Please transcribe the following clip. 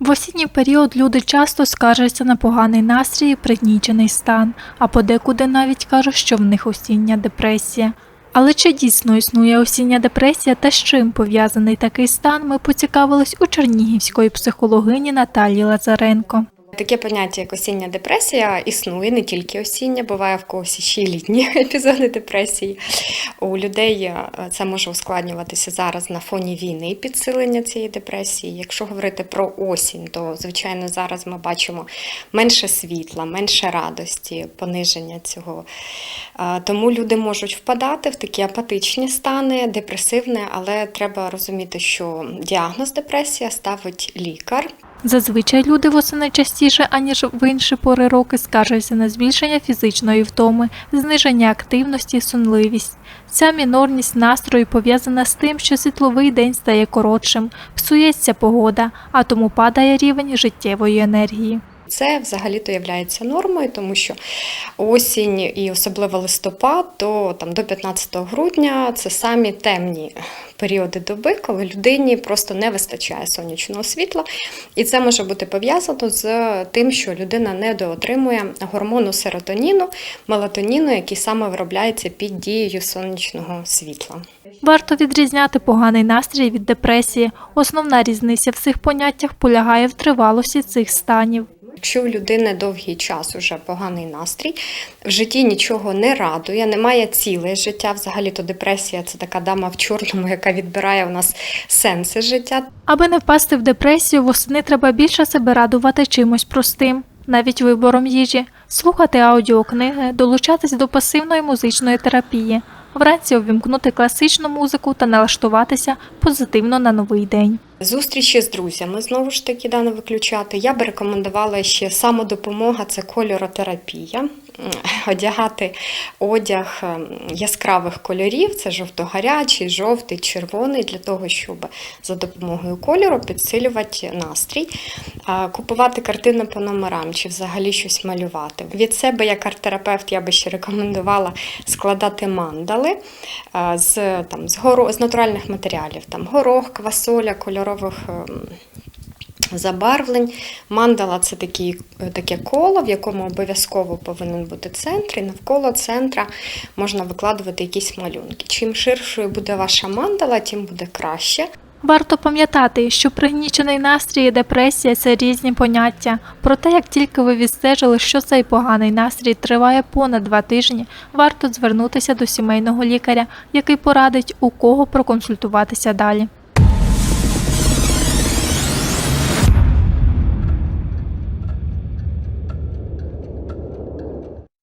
В осінній період люди часто скаржаться на поганий настрій і пригнічений стан, а подекуди навіть кажуть, що в них осіння депресія. Але чи дійсно існує осіння депресія та з чим пов'язаний такий стан, ми поцікавились у чернігівської психологині Наталії Лазаренко. Таке поняття, як осіння депресія, існує не тільки осіння, буває в когось ще й літні епізоди депресії. У людей е, це може ускладнюватися зараз на фоні війни підсилення цієї депресії. Якщо говорити про осінь, то звичайно зараз ми бачимо менше світла, менше радості, пониження цього. Е, Тому люди можуть впадати в такі апатичні стани, депресивні, але треба розуміти, що діагноз депресія ставить лікар. Зазвичай люди восени частіше, аніж в інші пори роки, скаржаться на збільшення фізичної втоми, зниження активності, сонливість. Ця мінорність настрою пов'язана з тим, що світловий день стає коротшим, псується погода, а тому падає рівень життєвої енергії. Це взагалі-то є нормою, тому що осінь і особливо листопад, то там до 15 грудня це самі темні періоди доби, коли людині просто не вистачає сонячного світла, і це може бути пов'язано з тим, що людина недоотримує гормону серотоніну, мелатоніну, який саме виробляється під дією сонячного світла. Варто відрізняти поганий настрій від депресії. Основна різниця в цих поняттях полягає в тривалості цих станів. Якщо у людини довгий час уже поганий настрій, в житті нічого не радує, немає цілей життя. Взагалі то депресія це така дама в чорному, яка відбирає у нас сенси життя. Аби не впасти в депресію, восени треба більше себе радувати чимось простим, навіть вибором їжі, слухати аудіокниги, долучатись до пасивної музичної терапії, вранці увімкнути класичну музику та налаштуватися позитивно на новий день. Зустрічі з друзями знову ж таки да, не виключати. Я би рекомендувала ще самодопомога це кольоротерапія. Одягати одяг ем, яскравих кольорів, це жовто-гарячий, жовтий, червоний, для того, щоб за допомогою кольору підсилювати настрій, купувати картини по номерам чи взагалі щось малювати. Від себе, як арт-терапевт, я би ще рекомендувала складати мандали з, там, з, горо, з натуральних матеріалів, там, горох, квасоля, кольорових. Забарвлень. Мандала це такі, таке коло, в якому обов'язково повинен бути центр, і навколо центра можна викладувати якісь малюнки. Чим ширшою буде ваша мандала, тим буде краще. Варто пам'ятати, що пригнічений настрій і депресія це різні поняття. Проте, як тільки ви відстежили, що цей поганий настрій триває понад два тижні, варто звернутися до сімейного лікаря, який порадить, у кого проконсультуватися далі.